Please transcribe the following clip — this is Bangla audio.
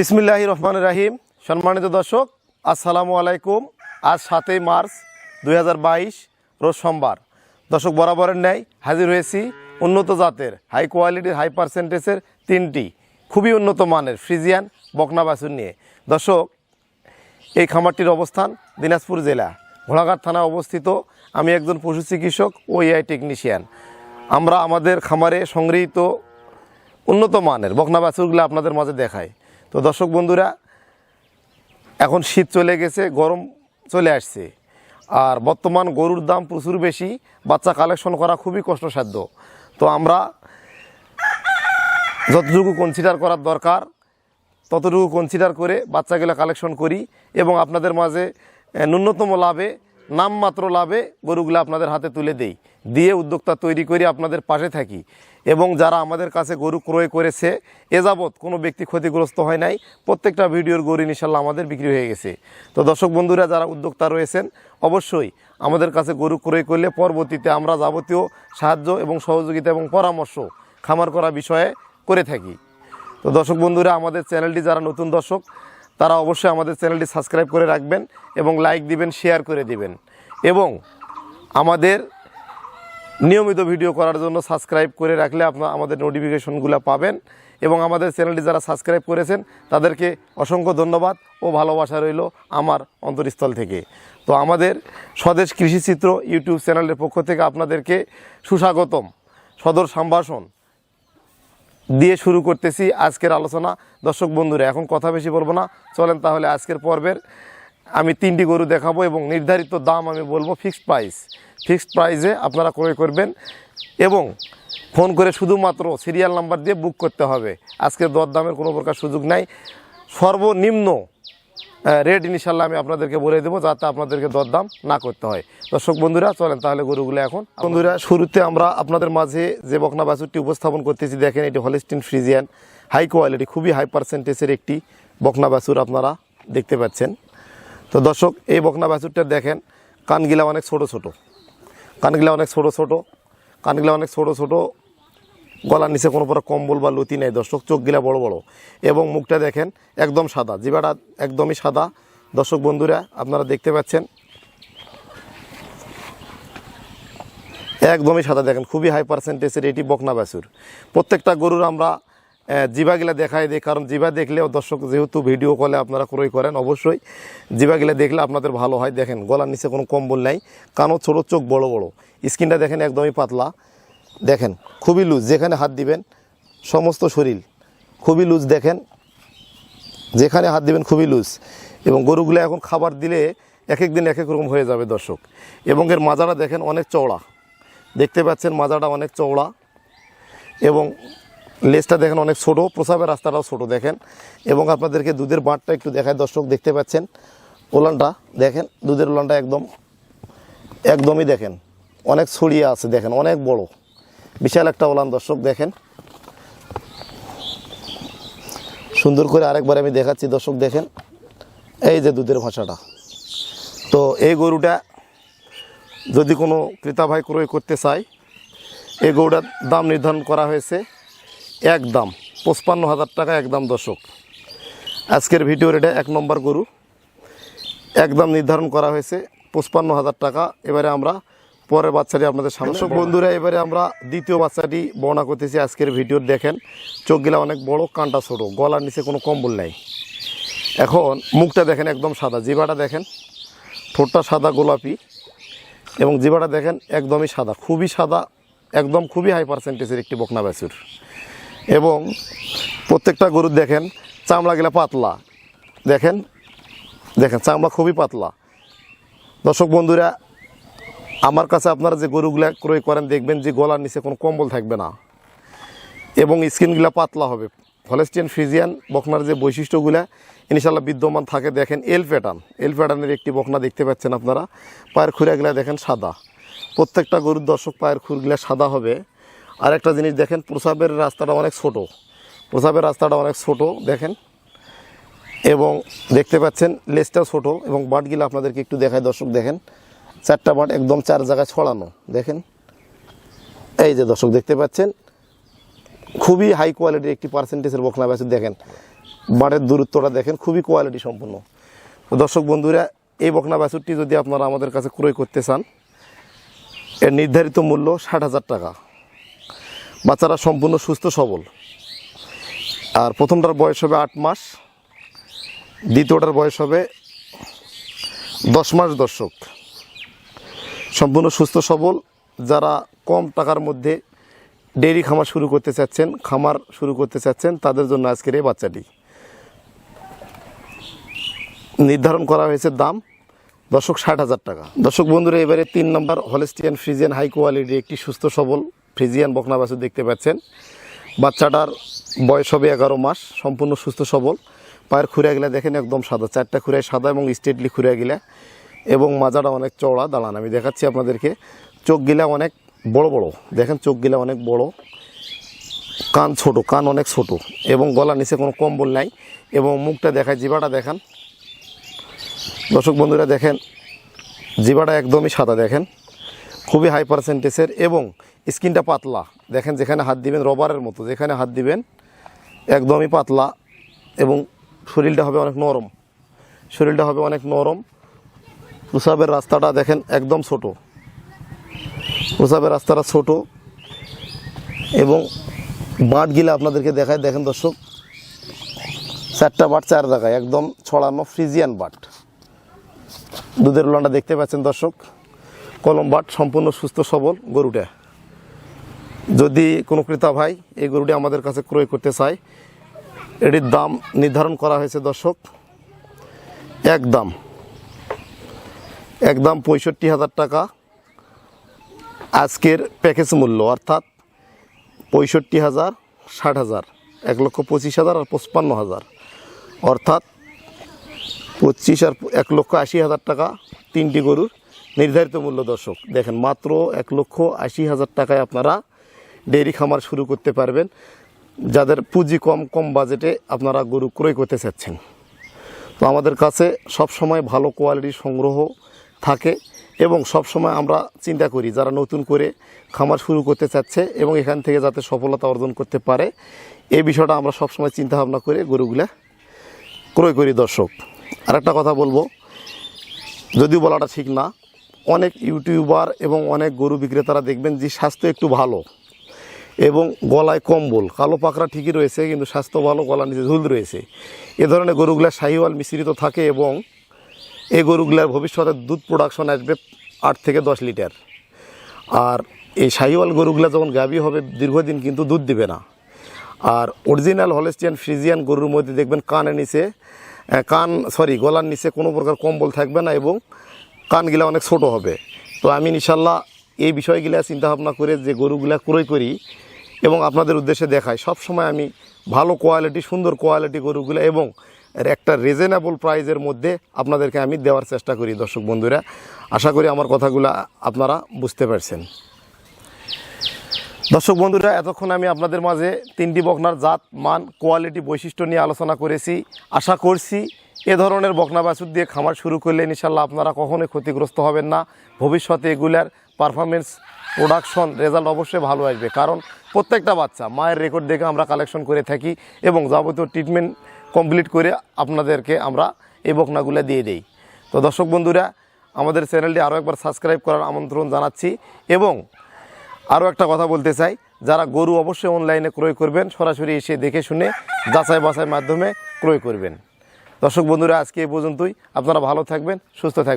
বিসমিল্লাহ রহমান রাহিম। সম্মানিত দর্শক, আসসালামু আলাইকুম। আজ সাতই মার্চ দু হাজার বাইশ, রোজ সোমবার। দর্শক, বরাবরের ন্যায় হাজির হয়েছি উন্নত জাতের হাই কোয়ালিটির হাই পার্সেন্টেজের তিনটি, খুবই উন্নত মানের ফ্রিজিয়ান বকনা বাছুর নিয়ে। দর্শক, এই খামারটির অবস্থান দিনাজপুর জেলা, ঘোড়াঘাট থানায় অবস্থিত। আমি একজন পশু চিকিৎসক ও এআই টেকনিশিয়ান আমরা আমাদের খামারে সংগৃহীত উন্নত মানের বকনা বাছুরগুলো আপনাদের মাঝে দেখাই। তো দর্শক বন্ধুরা, এখন শীত চলে গেছে, গরম চলে আসছে। আর বর্তমান গরুর দাম প্রচুর বেশি, বাচ্চা কালেকশন করা খুবই কষ্টসাধ্য। তো আমরা যতটুকু কনসিডার করার দরকার, ততটুকু কনসিডার করে বাচ্চাগুলো কালেকশন করি এবং আপনাদের মাঝে ন্যূনতম লাভে নামমাত্র লাভে গরুগুলো আপনাদের হাতে তুলে দেই। দিয়ে উদ্যোক্তা তৈরি করে আপনাদের পাশে থাকি। এবং যারা আমাদের কাছে গরু ক্রয় করেছে, এ যাবৎ কোনো ব্যক্তি ক্ষতিগ্রস্ত হয় নাই। প্রত্যেকটা ভিডিওর গরু ইনশাল্লাহ আমাদের বিক্রি হয়ে গেছে। তো দর্শক বন্ধুরা, যারা উদ্যোক্তা রয়েছেন, অবশ্যই আমাদের কাছে গরু ক্রয় করলে পরবর্তীতে আমরা যাবতীয় সাহায্য এবং সহযোগিতা এবং পরামর্শ খামার করা বিষয়ে করে থাকি। তো দর্শক বন্ধুরা, আমাদের চ্যানেলটি যারা নতুন দর্শক তারা অবশ্যই আমাদের চ্যানেলটি সাবস্ক্রাইব করে রাখবেন এবং লাইক দিবেন শেয়ার করে দিবেন। এবং আমাদের নিয়মিত ভিডিও করার জন্য সাবস্ক্রাইব করে রাখলে আপনার আমাদের নোটিফিকেশনগুলো পাবেন। এবং আমাদের চ্যানেলটি যারা সাবস্ক্রাইব করেছেন, তাদেরকে অসংখ্য ধন্যবাদ ও ভালোবাসা রইল আমার অন্তরস্থল থেকে। তো আমাদের স্বদেশ কৃষিচিত্র ইউটিউব চ্যানেলের পক্ষ থেকে আপনাদেরকে সুস্বাগতম। সদর সম্ভাষণ দিয়ে শুরু করতেছি আজকের আলোচনা। দর্শক বন্ধুরা, এখন কথা বেশি বলব না। চলেন তাহলে আজকের পর্বের আমি তিনটি গরু দেখাবো এবং নির্ধারিত দাম আমি বলব ফিক্সড প্রাইস ফিক্সড প্রাইসে আপনারা ক্রয় করবেন এবং ফোন করে শুধুমাত্র সিরিয়াল নাম্বার দিয়ে বুক করতে হবে। আজকের দরদামের কোনো প্রকার সুযোগ নাই। সর্বনিম্ন রেট ইনশাল্লাহ আমি আপনাদেরকে বলে দেবো যাতে আপনাদেরকে দরদাম না করতে হয়। দর্শক বন্ধুরা, চলেন তাহলে গরুগুলো এখন। বন্ধুরা, শুরুতে আমরা আপনাদের মাঝে যে বকনা বাছুরটি উপস্থাপন করতেছি, দেখেন এটি হলিস্টিন ফ্রিজিয়ান হাই কোয়ালিটি খুবই হাই পার্সেন্টেজের একটি বকনা বাছুর আপনারা দেখতে পাচ্ছেন। তো দর্শক, এই বকনা বাছুরটা দেখেন, কানগিলা অনেক ছোট ছোট। কানগিলা অনেক ছোট ছোট, কানগিলা অনেক ছোট ছোট গলার নিচে কোনো প্রকার কম্বল বা লতি নেই, দর্শক। চোখগুলা বড় বড়। এবং মুখটা দেখেন, একদম সাদা। জিবাটা একদমই সাদা। দর্শক বন্ধুরা, আপনারা দেখতে পাচ্ছেন। একদমই সাদা দেখেন, খুবই হাই পার্সেন্টেজের এটি বকনা বাছুর। প্রত্যেকটা গরুর আমরা জিবাগুলা দেখাই দিই, কারণ জিবা দেখলেও দর্শক যেহেতু ভিডিও কলে আপনারা ক্রয় করেন, অবশ্যই জিবাগুলা দেখলে আপনাদের ভালো হয়। দেখেন, গলার নিচে কোনো কম্বল নাই, কানও ছোটো, চোখ বড় বড়। স্কিনটা দেখেন একদমই পাতলা। দেখেন, খুবই লুজ, যেখানে হাত দিবেন সমস্ত শরীর, খুবই লুজ দেখেন, যেখানে হাত দিবেন খুবই লুজ। এবং গরুগুলো এখন খাবার দিলে এক এক দিন এক এক রকম হয়ে যাবে দর্শক। এবং এর মাজাটা দেখেন অনেক চওড়া। দেখতে পাচ্ছেন মাজাটা অনেক চওড়া। এবং লেজটা দেখেন অনেক ছোটো, প্রসাবের রাস্তাটাও ছোট দেখেন। এবং আপনাদেরকে দুধের বাঁটটা একটু দেখায় দর্শক দেখতে পাচ্ছেন? ওলানটা দেখেন, দুধের ওলানটা একদম, একদমই দেখেন, অনেক ছড়িয়ে আছে দেখেন, অনেক বড়। বিশাল একটা ওলান দর্শক দেখেন। সুন্দর করে আরেকবার আমি দেখাচ্ছি দর্শক দেখেন। এই যে দুধের ভাষাটা তো এই গরুটা যদি কোনো ক্রেতা ভাই ক্রয় করতে চায়, এই গরুটার দাম নির্ধারণ করা হয়েছে এক দাম, পঁচপান্ন হাজার টাকা একদম দর্শক। আজকের ভিডিওর এটা এক নম্বর গরু। একদম নির্ধারণ করা হয়েছে পঁচপান্ন হাজার টাকা। এবারে আমরা পরের বাচ্চাটি আপনাদের সামনে। দর্শক বন্ধুরা এবারে আমরা দ্বিতীয় বাচ্চাটি বর্ণনা করতেছি। আজকের ভিডিওর দেখেন চোখগুলা অনেক বড় কানটা ছোট গলার নিচে কোনো কম্বল নাই। এখন মুখটা দেখেন একদম সাদা জিবাটা দেখেন ঠোঁটটা সাদা গোলাপি এবং জিবাটা দেখেন একদমই সাদা খুবই সাদা একদম খুবই হাই পার্সেন্টেজের একটি বকনা বাছুর। এবং প্রত্যেকটা গরুর দেখেন চামড়া চামড়াগুলা পাতলা। দেখেন দেখেন চামড়া খুবই পাতলা। দর্শক বন্ধুরা আমার কাছে আপনারা যে গরুগুলা ক্রয় করেন, দেখবেন যে গলার নিচে কোনো কম্বল থাকবে না। এবং স্কিনগুলা পাতলা হবে। ফলেস্টিয়ান ফ্রিজিয়ান বকনার যে বৈশিষ্ট্যগুলা ইনশাল্লাহ বিদ্যমান থাকে। দেখেন এল প্যাটার্ন এল প্যাটার্নের একটি বকনা দেখতে পাচ্ছেন আপনারা। পায়ের খুঁড়াগুলা দেখেন সাদা। প্রত্যেকটা গরুর দর্শক পায়ের খুরগুলা সাদা হবে। আর একটা জিনিস দেখেন, প্রসাবের রাস্তাটা অনেক ছোট। প্রসাবের রাস্তাটা অনেক ছোট, দেখেন। এবং দেখতে পাচ্ছেন, লেজটাও ছোট এবং বাটগুলো আপনাদেরকে একটু দেখায় দর্শক দেখেন। চারটা বাট একদম চার জায়গায় ছড়ানো, দেখেন। এই যে দর্শক দেখতে পাচ্ছেন, খুবই হাই কোয়ালিটির একটি পার্সেন্টেজের বকনা বাছুর দেখেন। বাড়ের দূরত্বটা দেখেন, খুবই কোয়ালিটি সম্পন্ন। তো দর্শক বন্ধুরা, এই বকনা বাছুরটি যদি আপনারা আমাদের কাছে ক্রয় করতে চান, এর নির্ধারিত মূল্য ষাট হাজার টাকা। বাচ্চারা সম্পূর্ণ সুস্থ, সবল। আর প্রথমটার বয়স হবে আট মাস, দ্বিতীয়টার বয়স হবে দশ মাস দর্শক। সম্পূর্ণ সুস্থ, সবল। যারা কম টাকার মধ্যে ডেইরি খামার শুরু করতে চাচ্ছেন, খামার শুরু করতে চাচ্ছেন, তাদের জন্য আজকের এই বাচ্চাটি। নির্ধারণ করা হয়েছে দাম, দর্শক ষাট হাজার টাকা। দর্শক বন্ধুরা, এবারে তিন নম্বর হলেস্টিয়ান ফ্রিজিয়ান হাই কোয়ালিটি, একটি সুস্থ, সবল ফ্রিজিয়ান বকনা দেখতে পাচ্ছেন। বাচ্চাটার বয়স হবে এগারো মাস, সম্পূর্ণ সুস্থ, সবল। পায়ের খুঁড়ে গেলে দেখেন একদম সাদা, চারটা খুঁড়ে সাদা এবং স্টেটলি খুঁড়ে গেলে এবং মাজাটা অনেক চওড়া, দাঁড়ান, আমি দেখাচ্ছি আপনাদেরকে। চোখ গিলা অনেক বড় বড়। দেখেন চোখ গিলা অনেক বড়। কান ছোট, কান অনেক ছোট। এবং গলা নিচে কোনো কম্বল নাই। এবং মুখটা দেখায় জিবাটা দেখান। দর্শক বন্ধুরা, দেখেন জিবাটা একদমই সাদা, দেখেন। খুবই হাই পার্সেন্টেজের এবং স্কিনটা পাতলা। দেখেন, যেখানে হাত দিবেন রবারের মতো, যেখানে হাত দিবেন একদমই পাতলা এবং শরীরটা হবে অনেক নরম। শরীরটা হবে অনেক নরম। প্রসাবের রাস্তাটা দেখেন একদম ছোট। প্রসাবের রাস্তাটা ছোট এবং বাঁটগুলা আপনাদেরকে দেখায় দেখেন দর্শক, চারটা বাট চার জায়গায়, একদম ছড়ানো ফ্রিজিয়ান বাট দুধের উলানটা দেখতে পাচ্ছেন দর্শক, কলম বাট সম্পূর্ণ সুস্থ সবল গরুটা। যদি কোনো ক্রেতা ভাই এই গরুটি আমাদের কাছে ক্রয় করতে চায়, এটির দাম নির্ধারণ করা হয়েছে দর্শক একদম একদম পঁয়ষট্টি হাজার টাকা আজকের প্যাকেজ মূল্য, অর্থাৎ পঁয়ষট্টি হাজার, ষাট হাজার, এক লক্ষ পঁচিশ হাজার আর পঁচপান্ন হাজার। অর্থাৎ পঁচিশ আর এক লক্ষ আশি হাজার টাকা তিনটি গরুর নির্ধারিত মূল্য, দর্শক। দেখেন, মাত্র এক লক্ষ আশি হাজার টাকায় আপনারা ডেয়ারি খামার শুরু করতে পারবেন। যাদের পুঁজি কম কম বাজেটে আপনারা গরু ক্রয় করতে চাচ্ছেন। তো আমাদের কাছে সব সময় ভালো কোয়ালিটির সংগ্রহ থাকে এবং সব সময় আমরা চিন্তা করি যারা নতুন করে খামার শুরু করতে চাচ্ছে এবং এখান থেকে যাতে সফলতা অর্জন করতে পারে, এই বিষয়টা আমরা সবসময় চিন্তা ভাবনা করে গরুগুলা ক্রয় করি দর্শক। আর একটা কথা বলব, যদিও বলাটা ঠিক না, অনেক ইউটিউবার এবং অনেক গরু বিক্রেতারা দেখবেন যে স্বাস্থ্য একটু ভালো এবং গলায় কম্বল, কালো পাকড়া ঠিকই রয়েছে কিন্তু স্বাস্থ্য ভালো, গলা নিচে ঝুল রয়েছে। এ ধরনের গরুগুলা শাহিওয়াল মিশ্রিত থাকে এবং এই গরুগুলার ভবিষ্যতে দুধ প্রোডাকশন আসবে আট থেকে দশ লিটার। আর এই শাহিওয়াল গরুগুলা যখন গাভী হবে, দীর্ঘদিন কিন্তু দুধ দিবে না। আর অরিজিনাল হলেস্টিয়ান ফ্রিজিয়ান গরুর মধ্যে দেখবেন কানের নিচে কান সরি গলার নিচে কোনো প্রকার কম্বল থাকবে না এবং কানগুলা অনেক ছোট হবে। তো আমি ইনশাল্লাহ এই বিষয়গুলা চিন্তাভাবনা করে যে গরুগুলা ক্রয় করি এবং আপনাদের উদ্দেশ্যে দেখাই। সব সময় আমি ভালো কোয়ালিটি সুন্দর কোয়ালিটি গরুগুলো এবং একটা রিজনেবল প্রাইজের মধ্যে আপনাদেরকে আমি দেওয়ার চেষ্টা করি, দর্শক বন্ধুরা। আশা করি আমার কথাগুলো আপনারা বুঝতে পারছেন। দর্শক বন্ধুরা, এতক্ষণ আমি আপনাদের মাঝে তিনটি বকনার জাত, মান কোয়ালিটি বৈশিষ্ট্য নিয়ে আলোচনা করেছি। আশা করছি এ ধরনের বকনা বাছুর দিয়ে খামার শুরু করলে ইনশাল্লাহ আপনারা কখনোই ক্ষতিগ্রস্ত হবেন না। ভবিষ্যতে এগুলার পারফরমেন্স প্রোডাকশন রেজাল্ট অবশ্যই ভালো আসবে। কারণ প্রত্যেকটা বাচ্চা মায়ের রেকর্ড দেখে আমরা কালেকশন করে থাকি এবং যাবতীয় ট্রিটমেন্ট কমপ্লিট করে আপনাদেরকে আমরা এই বকনাগুলো দিয়ে দেই। তো দর্শক বন্ধুরা, আমাদের চ্যানেলটি আরও একবার সাবস্ক্রাইব করার আমন্ত্রণ জানাচ্ছি এবং আরও একটা কথা বলতে চাই, যারা গরু অবশ্যই অনলাইনে ক্রয় করবেন, সরাসরি এসে দেখে শুনে যাচাই বাছাই মাধ্যমে ক্রয় করবেন। দর্শক বন্ধুরা, আজকে এই পর্যন্তই। আপনারা ভালো থাকবেন, সুস্থ থাকবেন।